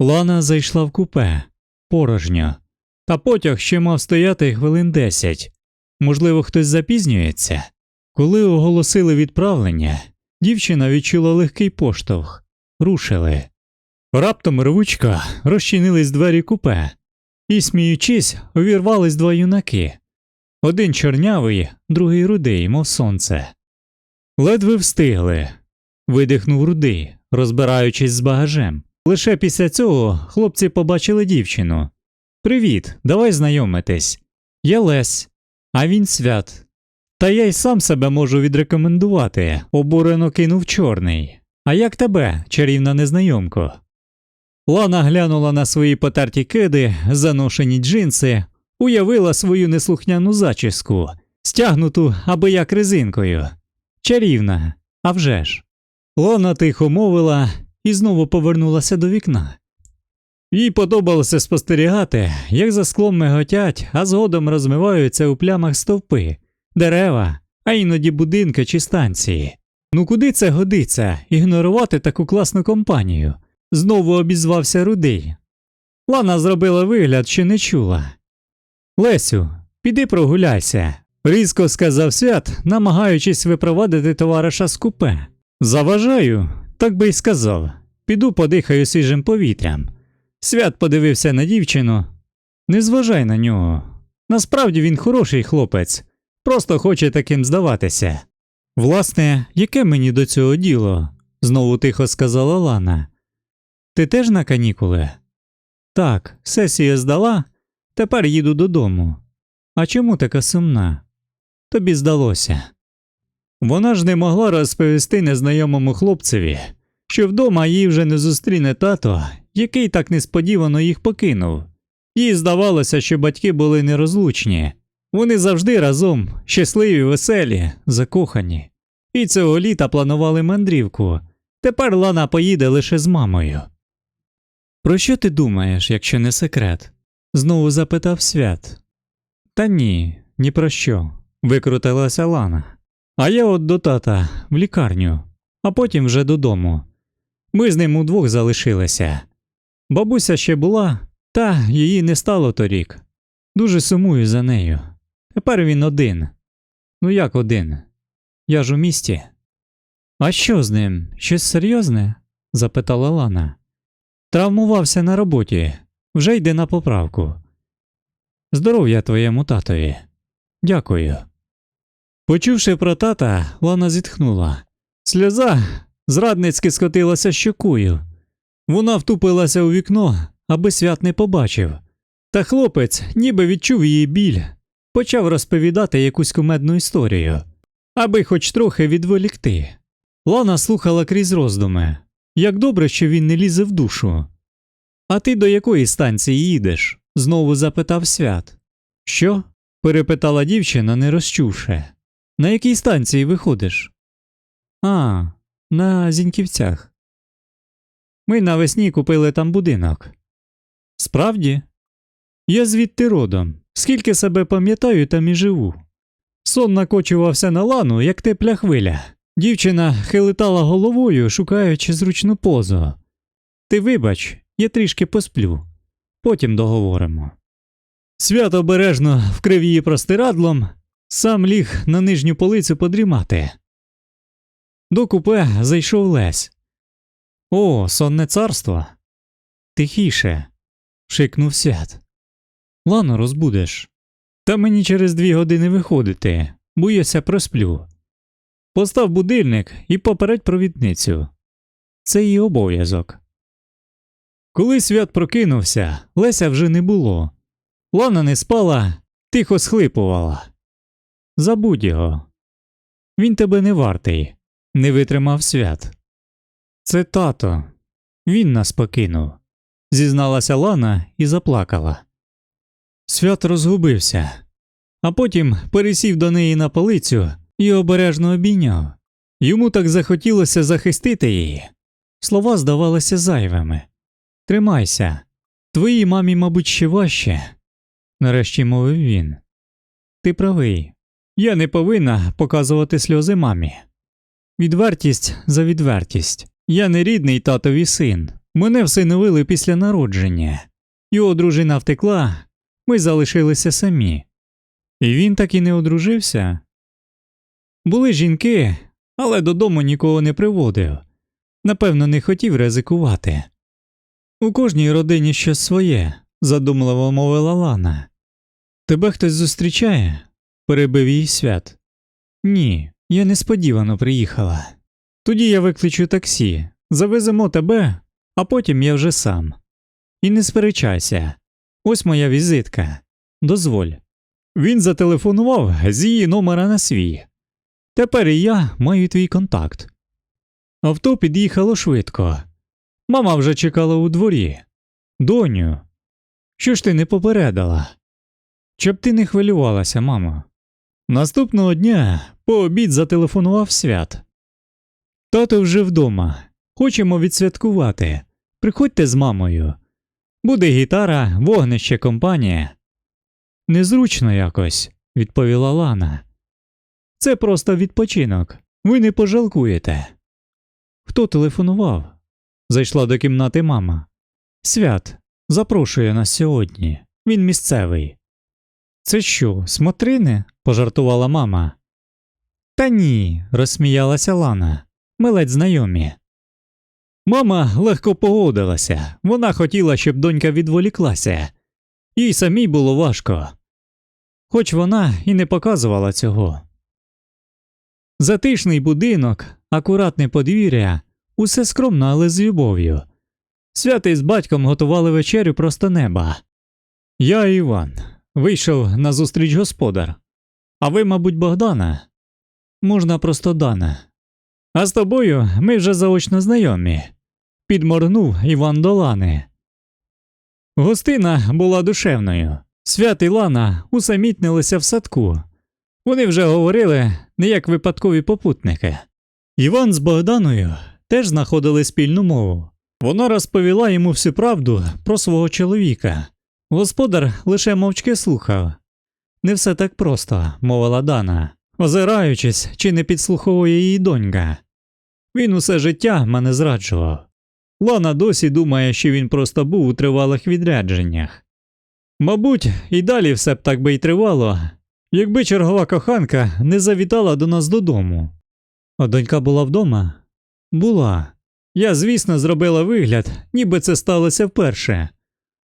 Лана зайшла в купе порожньо, та потяг ще мав стояти хвилин десять. Можливо, хтось запізнюється. Коли оголосили відправлення, дівчина відчула легкий поштовх. Рушили. Раптом рвучка розчинились двері купе, і, сміючись, увірвались два юнаки. Один чорнявий, другий рудий, мов сонце. Ледве встигли. Видихнув рудий, розбираючись з багажем. Лише після цього хлопці побачили дівчину. Привіт, давай знайомитись. Я Лесь, а він свят. Та я й сам себе можу відрекомендувати, обурено кинув чорний. А як тебе, чарівна незнайомко? Лана глянула на свої потерті киди, заношені джинси, уявила свою неслухняну зачіску, стягнуту аби як резинкою. Чарівна, а вже ж. Лана тихо мовила і знову повернулася до вікна. Їй подобалося спостерігати, як за склом миготять, а згодом розмиваються у плямах стовпи, дерева, а іноді будинки чи станції. Ну куди це годиться ігнорувати таку класну компанію? Знову обізвався рудий. Лана зробила вигляд, що не чула. Лесю, піди прогуляйся, різко сказав свят, намагаючись випровадити товариша з купе. Заважаю, так би й сказав. Піду подихаю свіжим повітрям. Свят подивився на дівчину. Не зважай на нього. Насправді він хороший хлопець, просто хоче таким здаватися. Власне, яке мені до цього діло? знову тихо сказала Лана. Ти теж на канікули? Так, сесія здала, тепер їду додому. А чому така сумна? Тобі здалося. Вона ж не могла розповісти незнайомому хлопцеві, що вдома її вже не зустріне тато, який так несподівано їх покинув. Їй здавалося, що батьки були нерозлучні. Вони завжди разом, щасливі, веселі, закохані. І цього літа планували мандрівку. Тепер Лана поїде лише з мамою. Про що ти думаєш, якщо не секрет? знову запитав свят. Та ні, ні про що, викрутилася Лана. А я от до тата в лікарню, а потім вже додому. Ми з ним удвох залишилися. Бабуся ще була, та її не стало торік. Дуже сумую за нею. Тепер він один. Ну як один? Я ж у місті. А що з ним? Щось серйозне? запитала Лана. Травмувався на роботі, вже йде на поправку. Здоров'я твоєму татові. Дякую. Почувши про тата, Лана зітхнула. Сльоза зрадницьки скотилася щокою. Вона втупилася у вікно, аби свят не побачив. Та хлопець, ніби відчув її біль, почав розповідати якусь кумедну історію, аби хоч трохи відволікти. Лана слухала крізь роздуми. Як добре, що він не лізе в душу. А ти до якої станції їдеш? знову запитав свят. Що? перепитала дівчина, не розчувши. На якій станції виходиш? А, на Зіньківцях. Ми навесні купили там будинок. Справді? Я звідти родом. Скільки себе пам'ятаю, там і живу. Сон накочувався на лану, як тепля хвиля. Дівчина хилитала головою, шукаючи зручну позу. Ти вибач, я трішки посплю, потім договоримо. Свят обережно вкрив її простирадлом, сам ліг на нижню полицю подрімати. До купе зайшов Лесь. О, сонне царство. Тихіше. шикнув свят. Лану розбудеш. Та мені через дві години виходити, боюся просплю. Постав будильник і попередь провідницю. Це її обов'язок. Коли свят прокинувся, Леся вже не було. Лана не спала, тихо схлипувала. Забудь його. Він тебе не вартий, не витримав свят. Це тато. Він нас покинув, зізналася Лана і заплакала. Свят розгубився, а потім пересів до неї на полицю і обережно обійняв. Йому так захотілося захистити її. Слова здавалися зайвими. Тримайся, твоїй мамі, мабуть, ще важче, нарешті мовив він. Ти правий. Я не повинна показувати сльози мамі. Відвертість за відвертість. Я не рідний татові син, Мене всиновили після народження. Його дружина втекла, ми залишилися самі. І він так і не одружився. Були жінки, але додому нікого не приводив. Напевно, не хотів ризикувати. У кожній родині щось своє, задумливо мовила Лана. Тебе хтось зустрічає? Перебив її свят. Ні, я несподівано приїхала. Тоді я викличу таксі, завеземо тебе, а потім я вже сам. І не сперечайся. Ось моя візитка. Дозволь. Він зателефонував з її номера на свій. Тепер і я маю твій контакт. Авто під'їхало швидко. Мама вже чекала у дворі. Доню, що ж ти не попередила? Щоб ти не хвилювалася, мамо. Наступного дня по обід зателефонував свят. Тато вже вдома. Хочемо відсвяткувати. Приходьте з мамою. Буде гітара, вогнище, компанія. Незручно якось, відповіла Лана. Це просто відпочинок. Ви не пожалкуєте. Хто телефонував? Зайшла до кімнати мама. Свят запрошує нас сьогодні. Він місцевий. Це що, смотрини? пожартувала мама. Та ні, розсміялася Лана. Ми ледь знайомі. Мама легко погодилася. Вона хотіла, щоб донька відволіклася. Їй самій було важко. Хоч вона і не показувала цього. Затишний будинок, акуратне подвір'я, усе скромно, але з любов'ю. Святий з батьком готували вечерю просто неба. Я Іван. Вийшов на зустріч господар. А ви, мабуть, Богдана? Можна просто Дана. А з тобою ми вже заочно знайомі. Підморгнув Іван до Лани. Гостина була душевною. Свят і Лана усамітнилися в садку. Вони вже говорили не як випадкові попутники. Іван з Богданою теж знаходили спільну мову. Вона розповіла йому всю правду про свого чоловіка. Господар лише мовчки слухав. Не все так просто, мовила Дана, озираючись, чи не підслуховує її донька. Він усе життя мене зраджував. Лана досі думає, що він просто був у тривалих відрядженнях. Мабуть, і далі все б так би й тривало, якби чергова коханка не завітала до нас додому. А донька була вдома? Була. Я, звісно, зробила вигляд, ніби це сталося вперше,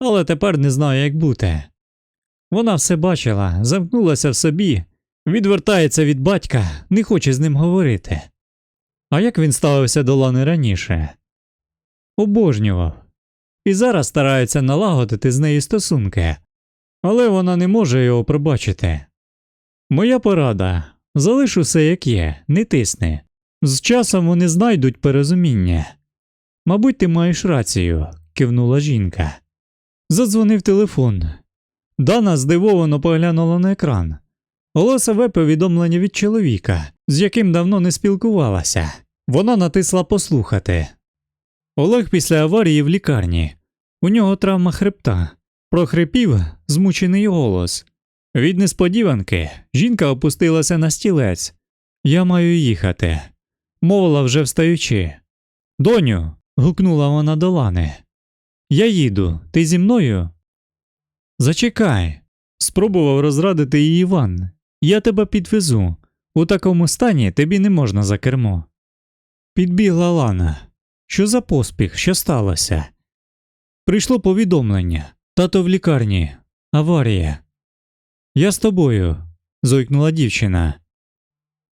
але тепер не знаю, як бути. Вона все бачила, замкнулася в собі, відвертається від батька, не хоче з ним говорити. А як він ставився до Лани раніше? Обожнював. І зараз старається налагодити з нею стосунки, але вона не може його пробачити. Моя порада залиш усе як є, не тисни. З часом вони знайдуть порозуміння. Мабуть, ти маєш рацію, кивнула жінка. Задзвонив телефон. Дана здивовано поглянула на екран. Голосове повідомлення від чоловіка, з яким давно не спілкувалася. Вона натисла послухати. Олег після аварії в лікарні. У нього травма хребта. Прохрипів змучений голос. Від несподіванки жінка опустилася на стілець. Я маю їхати. Мовила вже встаючи. Доню. гукнула вона до Лани. Я їду, ти зі мною? Зачекай. Спробував розрадити її Іван. Я тебе підвезу. У такому стані тобі не можна за кермо. Підбігла Лана. Що за поспіх? Що сталося? Прийшло повідомлення. Тато в лікарні. Аварія. Я з тобою. зойкнула дівчина.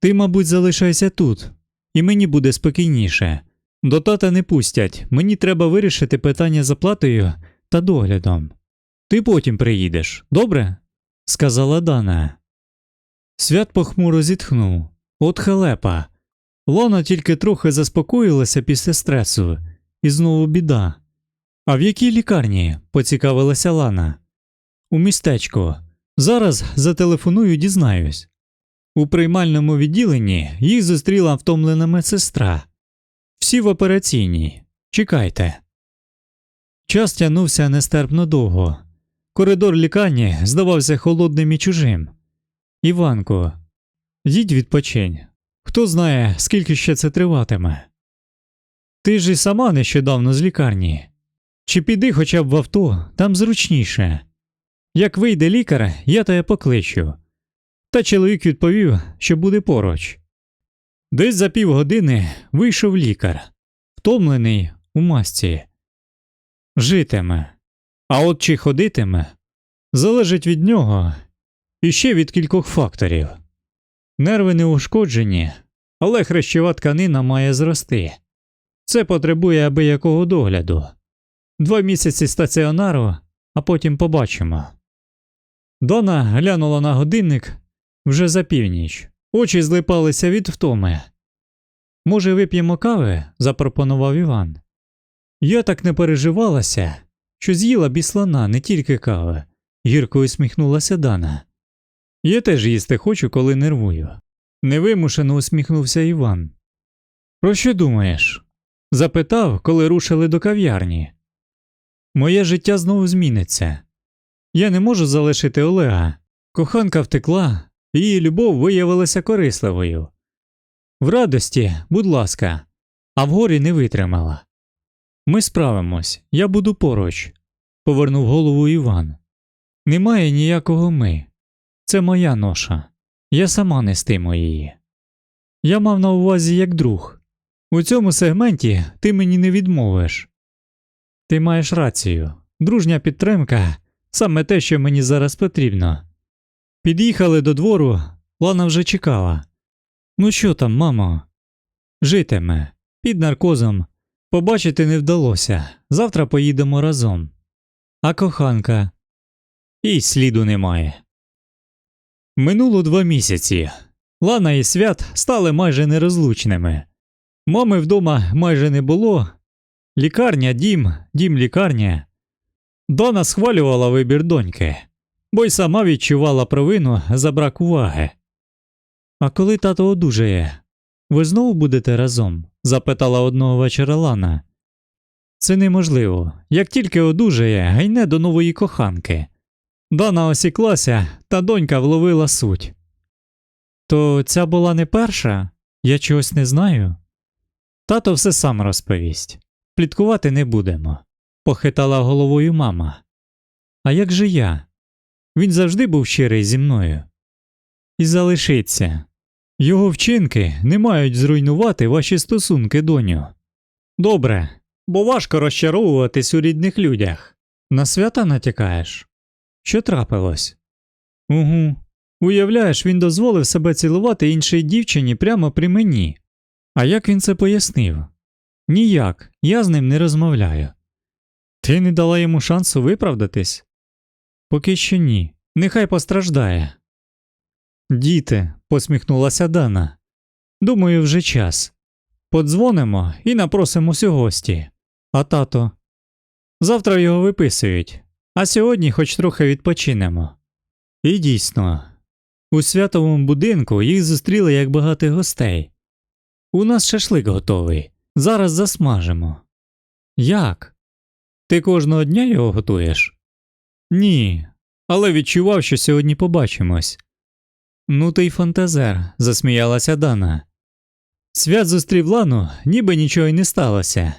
Ти, мабуть, залишайся тут, і мені буде спокійніше. До тата не пустять, мені треба вирішити питання з оплатою та доглядом. Ти потім приїдеш, добре? сказала Дана. Свят похмуро зітхнув. От халепа. Лона тільки трохи заспокоїлася після стресу, і знову біда. А в якій лікарні? поцікавилася Лана. У містечку. Зараз зателефоную, дізнаюсь. У приймальному відділенні їх зустріла втомлена медсестра. Всі в операційній. Чекайте. Час тягнувся нестерпно довго. Коридор лікарні здавався холодним і чужим. Іванко, їдь відпочинь. Хто знає, скільки ще це триватиме. Ти ж і сама нещодавно з лікарні. Чи піди хоча б в авто, там зручніше. Як вийде лікар, я тебе покличу. Та чоловік відповів, що буде поруч. Десь за півгодини вийшов лікар, втомлений у масці. Житиме. А от чи ходитиме, залежить від нього і ще від кількох факторів. Нерви не ушкоджені, але хрещова тканина має зрости. Це потребує аби якого догляду. Два місяці стаціонару, а потім побачимо. Дона глянула на годинник вже за північ, очі злипалися від втоми. Може, вип'ємо кави? запропонував Іван. Я так не переживалася, що з'їла біслана не тільки кави, гірко усміхнулася Дана. Я теж їсти хочу, коли нервую. Невимушено усміхнувся Іван. Про що думаєш? запитав, коли рушили до кав'ярні. Моє життя знову зміниться. Я не можу залишити Олега. Коханка втекла, її любов виявилася корисливою. В радості, будь ласка, а в горі не витримала. Ми справимось, я буду поруч, повернув голову Іван. Немає ніякого ми. Це моя ноша. Я сама нестиму її. Я мав на увазі як друг. У цьому сегменті ти мені не відмовиш. Ти маєш рацію. Дружня підтримка саме те, що мені зараз потрібно. Під'їхали до двору, Лана вже чекала. Ну що там, мамо? Житиме, під наркозом. Побачити не вдалося. Завтра поїдемо разом. А коханка? І сліду немає. Минуло два місяці. Лана і свят стали майже нерозлучними. Мами вдома майже не було. Лікарня, дім, дім лікарня. Дона схвалювала вибір доньки, бо й сама відчувала провину за брак уваги. А коли тато одужає, ви знову будете разом? запитала одного вечора Лана. Це неможливо. Як тільки одужає, гайне до нової коханки. Дана осіклася, та донька вловила суть. То ця була не перша? Я чогось не знаю. Тато все сам розповість. Пліткувати не будемо, похитала головою мама. А як же я? Він завжди був щирий зі мною. І залишиться. Його вчинки не мають зруйнувати ваші стосунки, доню. Добре, бо важко розчаровуватись у рідних людях. На свята натякаєш? Що трапилось? Угу. Уявляєш, він дозволив себе цілувати іншій дівчині прямо при мені. А як він це пояснив? Ніяк, я з ним не розмовляю. Ти не дала йому шансу виправдатись? Поки що ні. Нехай постраждає. Діти, посміхнулася Дана. Думаю, вже час. Подзвонимо і напросимося гості. А тато. Завтра його виписують, а сьогодні хоч трохи відпочинемо. І дійсно, у святовому будинку їх зустріли як багато гостей. У нас шашлик готовий. Зараз засмажимо. Як? Ти кожного дня його готуєш? Ні, але відчував, що сьогодні побачимось. Ну ти й фантазер, засміялася Дана. Свят зустрів Лану, ніби нічого й не сталося.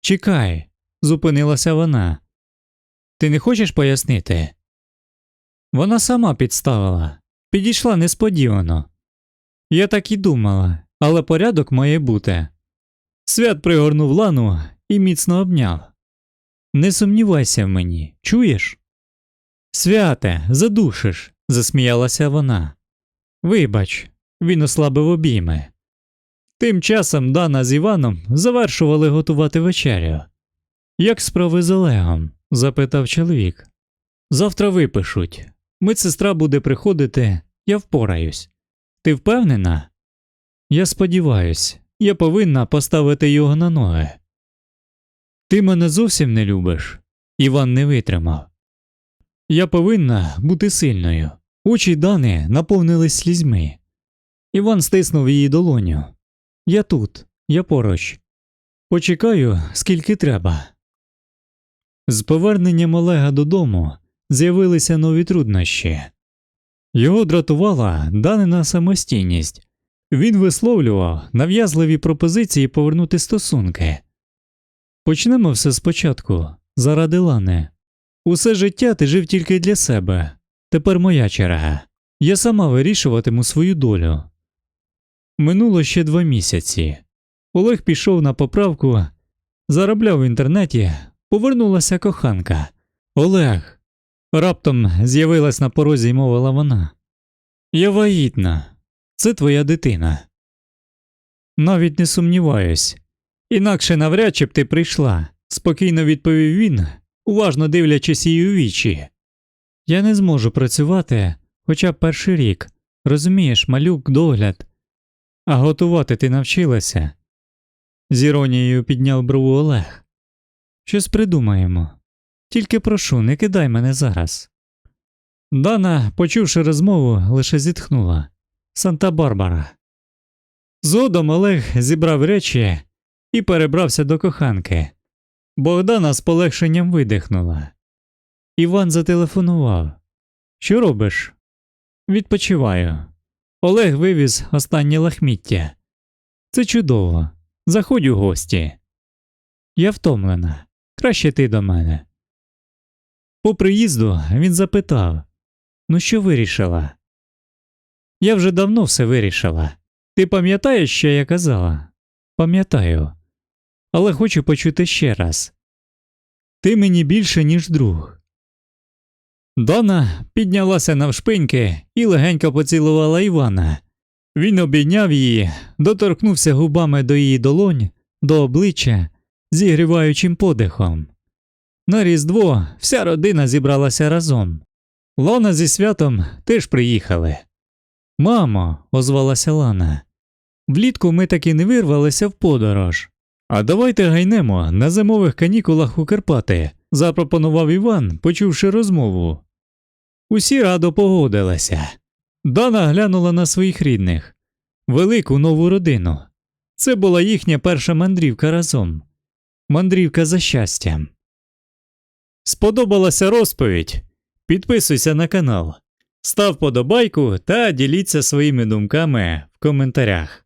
Чекай, зупинилася вона. Ти не хочеш пояснити? Вона сама підставила, підійшла несподівано. Я так і думала, але порядок має бути. Свят пригорнув лану і міцно обняв. Не сумнівайся в мені, чуєш? Святе, задушиш, засміялася вона. Вибач, він ослабив обійми. Тим часом Дана з Іваном завершували готувати вечерю. Як справи з Олегом? запитав чоловік. Завтра випишуть. Медсестра буде приходити, я впораюсь. Ти впевнена? Я сподіваюсь, я повинна поставити його на ноги. Ти мене зовсім не любиш. Іван не витримав. Я повинна бути сильною. Очі Дани наповнились слізьми. Іван стиснув її долоню. Я тут, я поруч. Почекаю, скільки треба. З поверненням Олега додому з'явилися нові труднощі. Його дратувала данина самостійність. Він висловлював нав'язливі пропозиції повернути стосунки. Почнемо все спочатку, заради Лани. Усе життя ти жив тільки для себе. Тепер моя черга. Я сама вирішуватиму свою долю. Минуло ще два місяці. Олег пішов на поправку, заробляв в інтернеті, повернулася коханка. Олег. Раптом з'явилась на порозі й мовила вона. Я вагітна. Це твоя дитина. Навіть не сумніваюсь. Інакше навряд чи б ти прийшла, спокійно відповів він, уважно дивлячись їй у вічі. Я не зможу працювати хоча б перший рік. Розумієш, малюк, догляд. А готувати ти навчилася? З іронією підняв брову Олег. Щось придумаємо. Тільки прошу, не кидай мене зараз. Дана, почувши розмову, лише зітхнула. Санта-Барбара. Згодом Олег зібрав речі і перебрався до коханки. Богдана з полегшенням видихнула. Іван зателефонував. Що робиш? Відпочиваю. Олег вивіз останнє лахміття. Це чудово. Заходь у гості. Я втомлена. Краще ти до мене. По приїзду він запитав Ну, що вирішила? Я вже давно все вирішила. Ти пам'ятаєш, що я казала? Пам'ятаю. Але хочу почути ще раз. Ти мені більше, ніж друг. Дана піднялася навшпиньки і легенько поцілувала Івана. Він обійняв її, доторкнувся губами до її долонь, до обличчя, зігріваючим подихом. На Різдво вся родина зібралася разом. Лана зі святом теж приїхали. Мамо, озвалася Лана. Влітку ми таки не вирвалися в подорож. А давайте гайнемо на зимових канікулах у Карпати, запропонував Іван, почувши розмову. Усі радо погодилися. Дана глянула на своїх рідних велику нову родину. Це була їхня перша мандрівка разом. Мандрівка за щастям. Сподобалася розповідь. Підписуйся на канал, став подобайку та діліться своїми думками в коментарях.